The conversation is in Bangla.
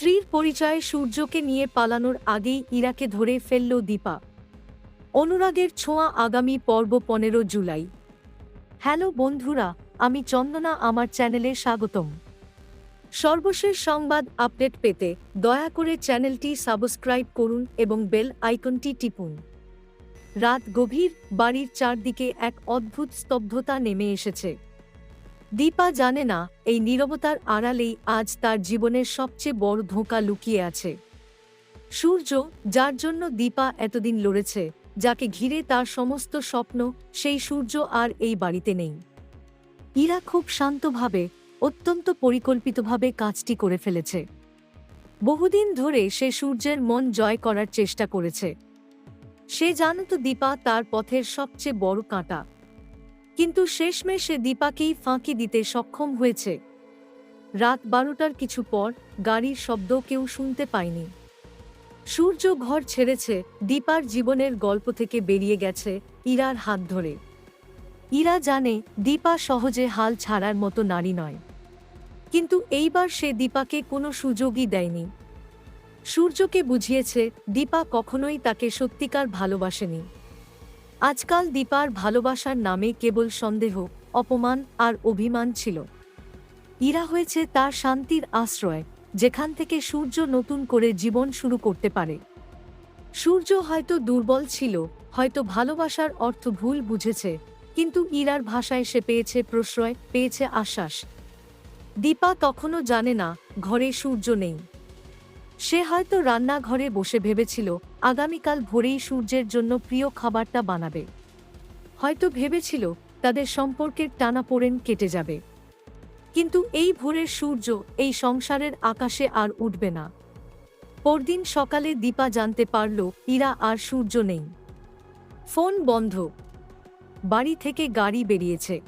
স্ত্রীর পরিচয়ে সূর্যকে নিয়ে পালানোর আগেই ইরাকে ধরে ফেলল দীপা। অনুরাগের ছোঁয়া আগামী পর্ব পনেরো জুলাই। হ্যালো বন্ধুরা, আমি চন্দনা, আমার চ্যানেলে স্বাগতম। সর্বশেষ সংবাদ আপডেট পেতে দয়া করে চ্যানেলটি সাবস্ক্রাইব করুন এবং বেল আইকনটি টিপুন। রাত গভীর, বাড়ির চারদিকে এক অদ্ভুত স্তব্ধতা নেমে এসেছে। দীপা জানে না, এই নীরবতার আড়ালেই আজ তার জীবনের সবচেয়ে বড় ধোঁকা লুকিয়ে আছে। সূর্য, যার জন্য দীপা এতদিন লড়েছে, যাকে ঘিরে তার সমস্ত স্বপ্ন, সেই সূর্য আর এই বাড়িতে নেই। ইরা খুব শান্তভাবে, অত্যন্ত পরিকল্পিতভাবে কাজটি করে ফেলেছে। বহুদিন ধরে সে সূর্যের মন জয় করার চেষ্টা করেছে। সে জানত দীপা তার পথের সবচেয়ে বড় কাঁটা। কিন্তু শেষমেশ সে দীপাকেই ফাঁকি দিতে সক্ষম হয়েছে। রাত বারোটার কিছু পর গাড়ির শব্দ কেউ শুনতে পায়নি। সূর্য ঘর ছেড়েছে, দীপার জীবনের গল্প থেকে বেরিয়ে গেছে ইরার হাত ধরে। ইরা জানে দীপা সহজে হাল ছাড়ার মতো নারী নয়। কিন্তু এইবার সে দীপাকে কোনো সুযোগই দেয়নি। সূর্যকে বুঝিয়েছে দীপা কখনোই তাকে সত্যিকার ভালোবাসেনি। আজকাল দীপার ভালোবাসার নামে কেবল সন্দেহ, অপমান আর অভিমান ছিল। ইরা হয়েছে তার শান্তির আশ্রয়, যেখান থেকে সূর্য নতুন করে জীবন শুরু করতে পারে। সূর্য হয়তো দুর্বল ছিল, হয়তো ভালোবাসার অর্থ ভুল বুঝেছে, কিন্তু ইরার ভাষায় সে পেয়েছে প্রশ্রয়, পেয়েছে আশ্বাস। দীপা তখনও জানে না, ঘরে সূর্য নেই। সে হয়তো রান্নাঘরে বসে ভেবেছিল, আগামীকাল ভোরেই সূর্যের জন্য প্রিয় খাবারটা বানাবে। হয়তো ভেবেছিল, তাদের সম্পর্কের টানাপোড়েন কেটে যাবে। কিন্তু এই ভোরের সূর্য এই সংসারের আকাশে আর উঠবে না। পরদিন সকালে দীপা জানতে পারল, ইরা আর সূর্য নেই। ফোন বন্ধ। বাড়ি থেকে গাড়ি বেরিয়েছে।